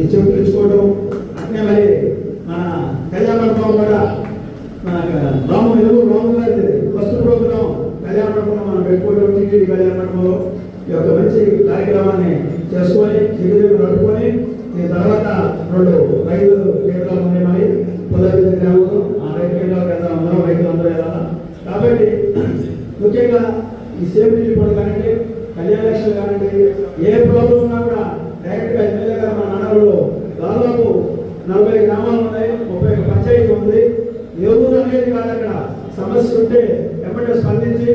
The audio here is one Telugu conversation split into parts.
నిత్యం పిలుచుకోవడం అట్నే మరి మన కళ్యాణమండపం కూడా మన రాము ఎదురు రాము గారి ఫస్ట్ ప్రోగ్రాం కళ్యాణమండపం మనం పెట్టుకోవడం టీటీడీ కళ్యాణమండపంలో ఈ యొక్క మంచి కార్యక్రమాన్ని చేసుకొని దిగులు నడుపుకొని ఈ తర్వాత రెండు రైతు కేంద్రాలు ఉన్నాయి మరి. పొలాది గ్రామంలో ఆ రైతు కేంద్రాలకు వెళ్దాం అందరం రైతులు అందరూ వెళ్ళాలా? కాబట్టి ముఖ్యంగా ఈ సేఫ్టీ కూడా కానివ్వండి కళ్యాణ లక్ష్మి కానివ్వండి ఏ ప్రాబ్లం ఉన్నా కూడా డైరెక్ట్గా ఎమ్మెల్యే గారు మా నాన్నలో దాదాపు నలభై గ్రామాలు ఉన్నాయి ముప్పై ఒక పంచాయతీ ఉంది. ఎవరు అనేది కాదు అక్కడ. సమస్య ఉంటే ఎమ్మెల్యే స్పందించి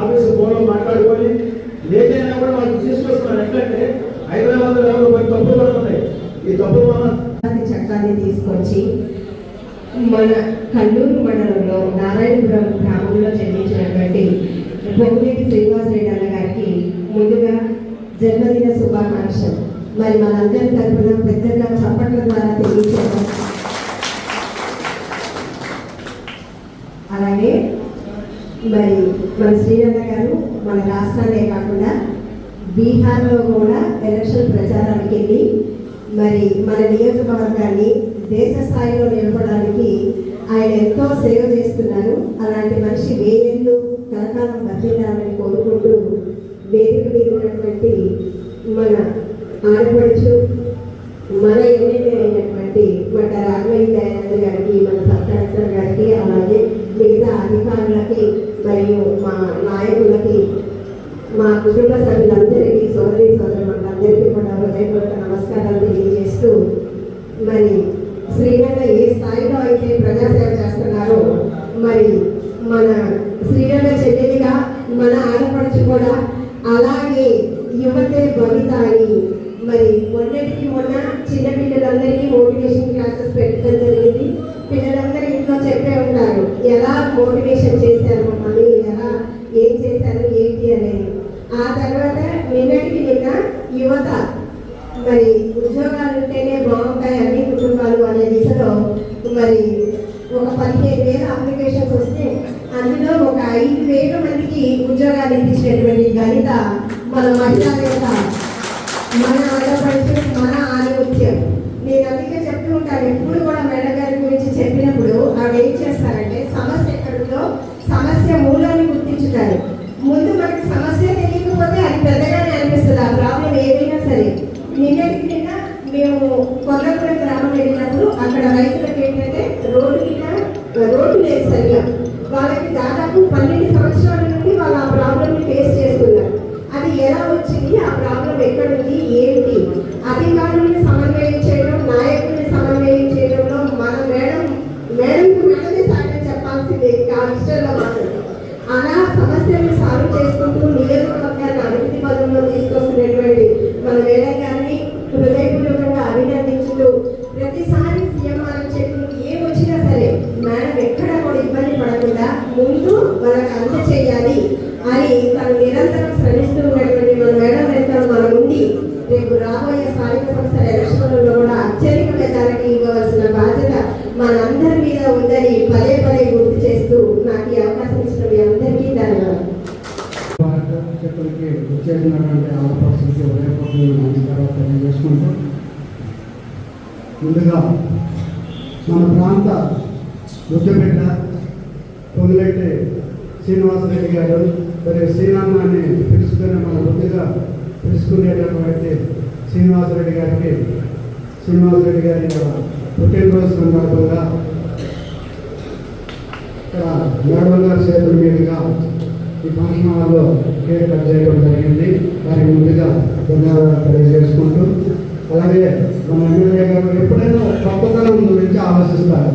ఆఫీస్ ఫోన్లో మాట్లాడుకొని లేదైనా కూడా వాళ్ళు తీసుకొస్తున్నారు. ఎందుకంటే హైదరాబాద్లో కొన్ని తప్పులు పడుతున్నాయి ఈ తప్పులు వల్ల చట్టాన్ని తీసుకొచ్చి మన కల్లూరు మండలంలో నారాయణపురం గ్రామంలో జన్మించినటువంటి పొంగిరెడ్డి శ్రీనివాసరెడ్డి అన్న గారికి ముందుగా జన్మదిన శుభాకాంక్షలు. మరి మనందరి తరఫున పెద్దగా చప్పట్ల ద్వారా తెలియజేస్తాం అలాగే మరి మన శ్రీరంగ గారు మన రాష్ట్రాలే కాకుండా బీహార్లో కూడా ఎలక్షన్ ప్రచారానికి వెళ్ళి మరి మన నియోజకవర్గాన్ని దేశ స్థాయిలో నిలపడానికి ఆయన ఎంతో సేవ చేస్తున్నారు. అలాంటి మనిషి వేరేళ్ళు కలకాలం వర్ధిల్లాలని కోరుకుంటున్నాను వేదిక మీద ఉన్నటువంటి మన ఆడపడుచు మన ఎమ్మెల్యే అయినటువంటి మన రాఘవయ్య దయానంద్ గారికి మన సబ్ కలెక్టర్ గారికి అలాగే మిగతా అధికారులకి మరియు మా నాయకులకి మా కుటుంబ సభ్యులందరికీ సోదరి సోదరులందరికీ కూడా హృదయపూర్వక నమస్కారాలు తెలియజేస్తూ మరి శ్రీరంగ ఏ స్థాయిలో అయితే ప్రజాసేవ చేస్తున్నారో మరి మన శ్రీరంగ చెల్లెలిగా మన ఆడపడుచు కూడా అలాగే యువతే భవిత అని మరి మొన్నటికి మొన్న చిన్న పిల్లలందరికీ మోటివేషన్ క్లాసెస్ పెట్టడం జరిగింది పిల్లలందరూ ఇంట్లో చెప్పే ఉంటారు ఎలా మోటివేషన్ చేశారు మమ్మల్ని ఎలా ఏం చేశారు ఏంటి అనేది. ఆ తర్వాత నిన్నటికి నిన్న యువత మరి ఉద్యోగాలు ఉంటేనే బాగుంటాయి అన్ని కుటుంబాలు అనే దిశలో మరి ఒక పదిహేను వేల అప్లికేషన్స్ వస్తే అందులో ఒక ఐదు వేల మందికి ఉద్యోగాలు ఇప్పించినటువంటి ఘనత మన మహిళా మన ఆడపడుచు మన ఇంకా ఆ అలా సమస్యలను సాల్వ్ చేసుకుంటూ నియోజకవర్గాన్ని అభివృద్ధి పదంలో తీసుకొస్తున్నటువంటి మన మేడం గారిని హృదయపూర్వకంగా అభినందించుతూ ప్రతిసారి సీఎం అని చెప్పి ఏ వచ్చినా సరే మేడం ఎక్కడ కూడా ఇబ్బంది పడకుండా ముందు మనకు అంత చేయాలి అని తను నిరంతరం శ్రమిస్తూ ఉన్నటువంటి మన మేడం వెంట మన ఉండి రేపు రాబోయే స్థానిక సంస్థల ఎలక్షన్లలో కూడా అత్యధిక మెజారిటీ ఇవ్వవలసిన బాధ్యత మనందరి మీద ఉందని పదే పదే గుర్తు చేస్తూ నాకు ఈ అవకాశం ఇచ్చిన మీ అందరికీ ధన్యవాదాలు చెట్టులకి వచ్చేసినటువంటి ఆడపడుచులకి ఉదయపూర్వక నమస్కారాలు తెలియజేసుకుంటూ ముందుగా మన ప్రాంత ముద్దుబిడ్డ పొంగులెట్టి శ్రీనివాసరెడ్డి గారు మరి శ్రీరామాన్ని పిలుచుకునే మన ముందుగా పిలుచుకునేటటువంటి శ్రీనివాసరెడ్డి గారికి శ్రీనివాసరెడ్డి గారి పుట్టినరోజు సందర్భంగా ఇక్కడ మేడం గారి చేతుల మీదుగా ఈ ఫంక్షన్ హాల్లో కేక్ కట్ చేయడం జరిగింది. దానికి ముందుగా ధన్యవాదాలు తెలియజేసుకుంటూ అలాగే మన ఎమ్మెల్యే గారు ఎప్పుడైనా కొత్తదనం గురించి ఆలోచిస్తారు.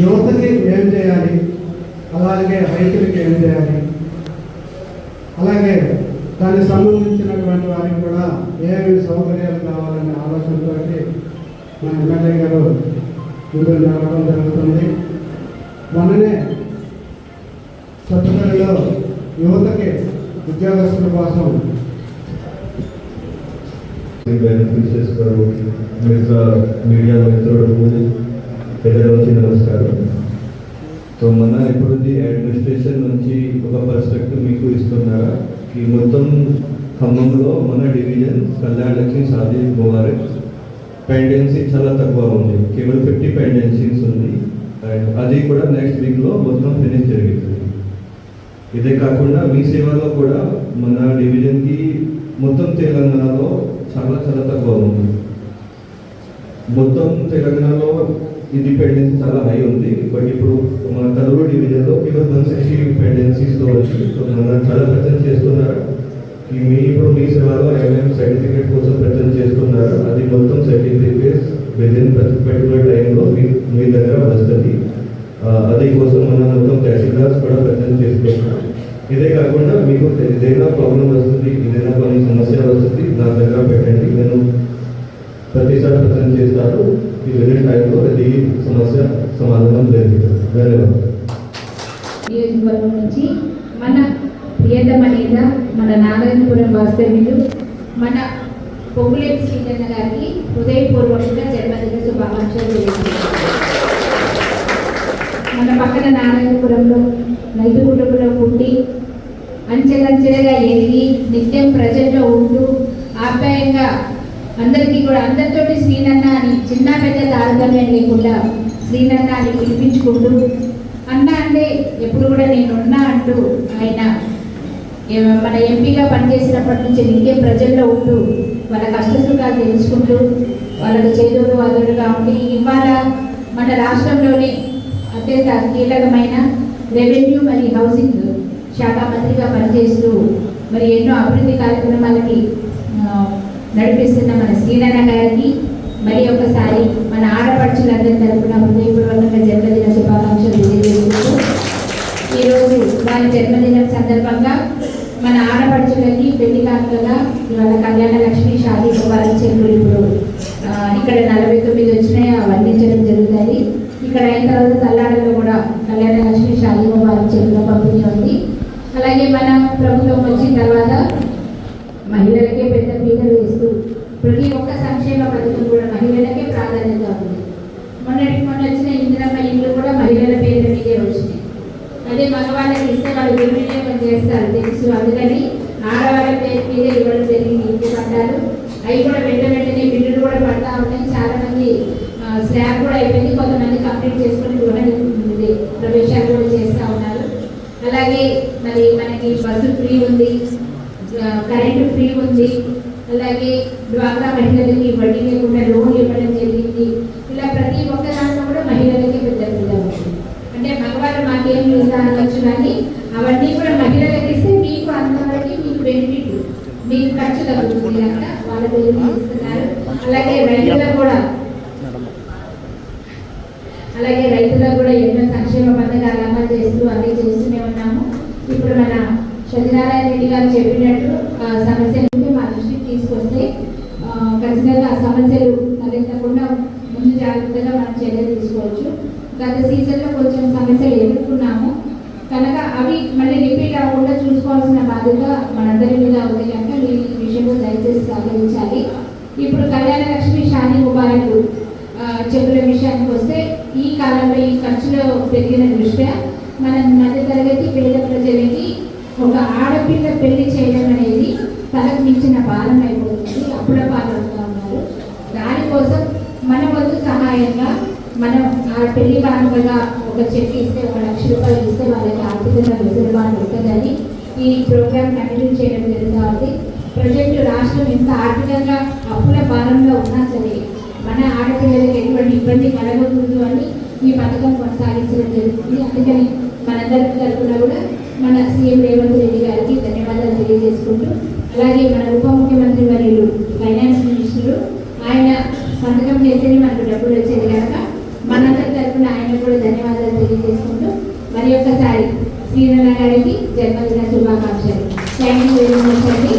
యువతకి ఏం చేయాలి? అలాగే రైతులకి ఏం చేయాలి? అలాగే దానికి సంబంధించినటువంటి వారికి కూడా ఏమేమి సౌకర్యాలు కావాలనే ఆలోచనతో మన ఎమ్మెల్యే గారు ముందు నడవడం జరుగుతుంది. మొన్ననే సెప్టెంబర్లో యువతకి ఉద్యోగస్తుల కోసం. బెనిఫిషియస్ మిగతా మీడియా మిత్రుడు పెద్దలు వచ్చి నమస్కారం సో మన ఇప్పుడు అడ్మినిస్ట్రేషన్ నుంచి ఒక పర్స్పెక్టివ్ మీకు ఇస్తున్నారా? ఈ మొత్తం ఖమ్మంలో మన డివిజన్ కళ్యాణ లక్ష్మి సాధి కుమార్ పెండెన్సీ చాలా తక్కువ ఉంది. కేవలం ఫిఫ్టీ పెండెన్సీస్ ఉంది. అండ్ అది కూడా నెక్స్ట్ వీక్లో మొత్తం ఫినిష్ జరిగింది. ఇదే కాకుండా మీ సేవలో కూడా మన డివిజన్కి మొత్తం తెలంగాణలో చాలా చాలా తక్కువ ఉంది. మొత్తం తెలంగాణలో ఇది పెండెన్సీ చాలా హై ఉంది. బట్ ఇప్పుడు మన కలూరు డివిజన్లో కేవలం వన్ సిక్స్టీ పెండెన్సీస్లో వచ్చి మన చాలా ప్రజెంట్ చేస్తున్నారు. మీ ఇప్పుడు మీ సేవలో ఎంఎం సర్టిఫికేట్ కోసం ప్రజెంట్ చేస్తున్నారు. అది మొత్తం సర్టిఫికేట్స్ విదిన్ పర్టికులర్ టైంలో మీ మీ దగ్గర వస్తుంది. అది కోసం మనం మొత్తం తహసీల్దార్స్ కూడా ప్రజెంట్ చేసుకుంటున్నాం ఇదే కాకుండా మీకు ఏదైనా ప్రాబ్లం వస్తుంది ఏదైనా కొన్ని సమస్య వస్తుంది నా దగ్గర పెట్టండి నేను ప్రతిసారి ప్రజలు చేస్తారు ఈ విదిన్ టైంలో ప్రతి సమస్య సమాధానం లేదు ధన్యవాదాలు నియోజకవర్గం నుంచి మన ప్రియతమ నేత మన నారాయణపురం వాస్తవ్యులు మన పొంగులేటి శ్రీకన్న గారికి హృదయపూర్వకంగా జన్మదిన శుభాకాంక్షలు తెలియజేస్తున్నాను. మన పక్కన నారాయణపురంలో రైతు కుటుంబంలో పుట్టి అంచెలంచెలుగా ఎదిగి నిత్యం ప్రజల్లో ఉంటూ ఆప్యాయంగా అందరికీ కూడా అందరితోటి శ్రీనన్న అని చిన్న పెద్ద తారతమ్యం లేకుండా శ్రీనన్న అని పిలిపించుకుంటూ అన్న అంటే ఎప్పుడు కూడా నేను ఉన్నా అంటూ ఆయన మన ఎంపీగా పనిచేసినప్పటి నుంచి నిత్యం ప్రజల్లో ఉంటూ వాళ్ళ కష్ట సుఖాలు తెలుసుకుంటూ వాళ్ళకు చేదోడు వాదోడుగా ఉండి ఇవాళ మన రాష్ట్రంలోనే అత్యంత కీలకమైన రెవెన్యూ మరియు హౌసింగ్ శాఖ మంత్రిగా పనిచేస్తూ మరి ఎన్నో అభివృద్ధి కార్యక్రమాలకి నడిపిస్తున్న మన శ్రీనన్న గారికి మరి ఒకసారి మన ఆడపడుచులందరి తరపున హృదయపూర్వకంగా జన్మదిన శుభాకాంక్షలు తెలియజేసుకుంటూ ఈరోజు వారి జన్మదినం సందర్భంగా మన ఆడపడుచులకి పెళ్ళి కానుకగా ఇవాళ కళ్యాణ లక్ష్మి షాదీ ముబారక్ చెరువులు ఇప్పుడు ఇక్కడ నలభై తొమ్మిది వచ్చినాయి వర్ణించడం జరుగుతుంది ఇక్కడ అయిన తర్వాత తల్లాడలో కూడా కళ్యాణ లక్ష్మి షాదీ వారి చేతిలో పంపిణీ ఉంది అలాగే మన ప్రభుత్వం వచ్చిన తర్వాత మహిళలకే పెద్ద పీటలు వేస్తూ ప్రతి ఒక్క సంక్షేమ పథకం కూడా మహిళలకే ప్రాధాన్యత ఉంది. మొన్నటి మొన్న వచ్చిన ఇందిరమ్మ ఇల్లు కూడా మహిళల పేరు మీదే వచ్చినాయి అదే మగవాళ్ళకి ఇస్తే వాళ్ళు దుర్వినియోగం చేస్తారు తెలుసు. అందుకని ఆడవాళ్ళ పేరు మీదే ఇవ్వడం జరిగింది. ఇంటి పట్టాలు అవి కూడా వెంట వెంటనే బిల్లులు కూడా పడతా ఉన్నాయి. చాలామంది స్లాబ్ కూడా అయిపోయింది కొంతమంది కంప్లీట్ చేసుకొని గృహ ఇది ప్రవేశాలు కూడా చేస్తూ ఉన్నారు అలాగే మరి మనకి బస్సు ఫ్రీ ఉంది కరెంట్ కరెంటు ఫ్రీ ఉంది అలాగే డ్వాక్రా మహిళలకి వడ్డీ లేకుండా లోన్ ఇవ్వడం జరిగింది. ఇలా ప్రతి ఒక్క దాంట్లో కూడా మహిళలకి పెద్ద అంటే మగవాళ్ళు మాకేం చూస్తా అనొచ్చు కానీ అవన్నీ కూడా మహిళలకి ఇస్తే మీకు అంతవరకు మీకు బెనిఫిట్ మీకు ఖర్చు తగ్గుతుంది కనుక వాళ్ళ అలాగే రైతులకు కూడా అలాగే రైతులకు కూడా ఎన్నో సంక్షేమ పథకాలు అమలు చేస్తూ అన్నీ చేస్తూనే ఉన్నాము ఇప్పుడు మన సత్యనారాయణ రెడ్డి గారు చెప్పినట్టు ఆ సమస్యలు మా దృష్టికి తీసుకొస్తే ఖచ్చితంగా ఆ సమస్యలు తలెత్తకుండా ముందు జాగ్రత్తగా మనం చర్యలు తీసుకోవచ్చు. గత సీజన్లో కొంచెం సమస్యలు ఎదుర్కొన్నాము. కనుక అవి మళ్ళీ రిపీట్ అవ్వకుండా చూసుకోవాల్సిన బాధ్యత మనందరి మీద ఉంది కనుక మీరు ఈ విషయంలో దయచేసి సహకరించాలి ఇప్పుడు కళ్యాణ లక్ష్మి షాని ముబారక్ చెప్పుల విషయానికి వస్తే ఈ కాలంలో ఈ ఖర్చులో పెరిగిన దృష్ట్యా మన మధ్య తరగతి పేద ప్రజలకి ఒక ఆడపిల్ల పెళ్ళి చేయడం అనేది తనకు మించిన భారం అయిపోతుంది. అప్పుల పాలవుతూ ఉన్నారు దానికోసం మన వంతు సహాయంగా మనం ఆ పెళ్ళి కానుకగా ఒక చెక్ ఇస్తే ఒక లక్ష రూపాయలు ఇస్తే వాళ్ళకి ఆర్థికంగా వెసులుబాటు ఉంటుందని ఈ ప్రోగ్రామ్ కంటిన్యూ చేయడం జరుగుతుంది. ప్రజెంట్ రాష్ట్రం ఎంత ఆర్థికంగా అప్పుల భారంలో ఉన్నా సరే మన ఆడపిల్లలకు ఎటువంటి ఇబ్బంది కలగకూడదు అని ఈ పథకం కొనసాగించడం జరుగుతుంది. అందుకని మనందరి తరఫున కూడా మన సీఎం రేవంత్ రెడ్డి గారికి ధన్యవాదాలు తెలియజేసుకుంటూ అలాగే మన ఉప ముఖ్యమంత్రి వర్యులు ఫైనాన్స్ మినిస్టరు ఆయన సంతకం చేస్తేనే మనకు డబ్బులు వచ్చేది కనుక మనందరి తరఫున ఆయన కూడా ధన్యవాదాలు తెలియజేసుకుంటూ మరి ఒక్కసారి శ్రీరణ గారికి జన్మదిన శుభాకాంక్షలు. థ్యాంక్ యూ వెరీ మచ్ అండి